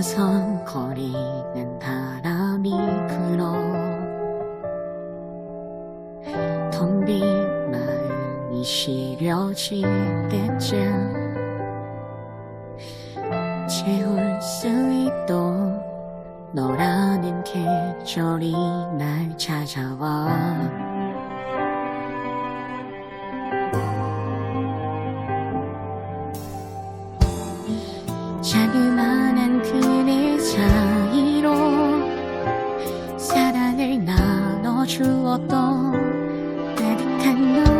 어슬렁거리는 바람이 불어 텅 빈 마음이 시려질 때쯤 채울 수 있던 너라는 계절이 날 찾아와 작은 是我懂，被你看到。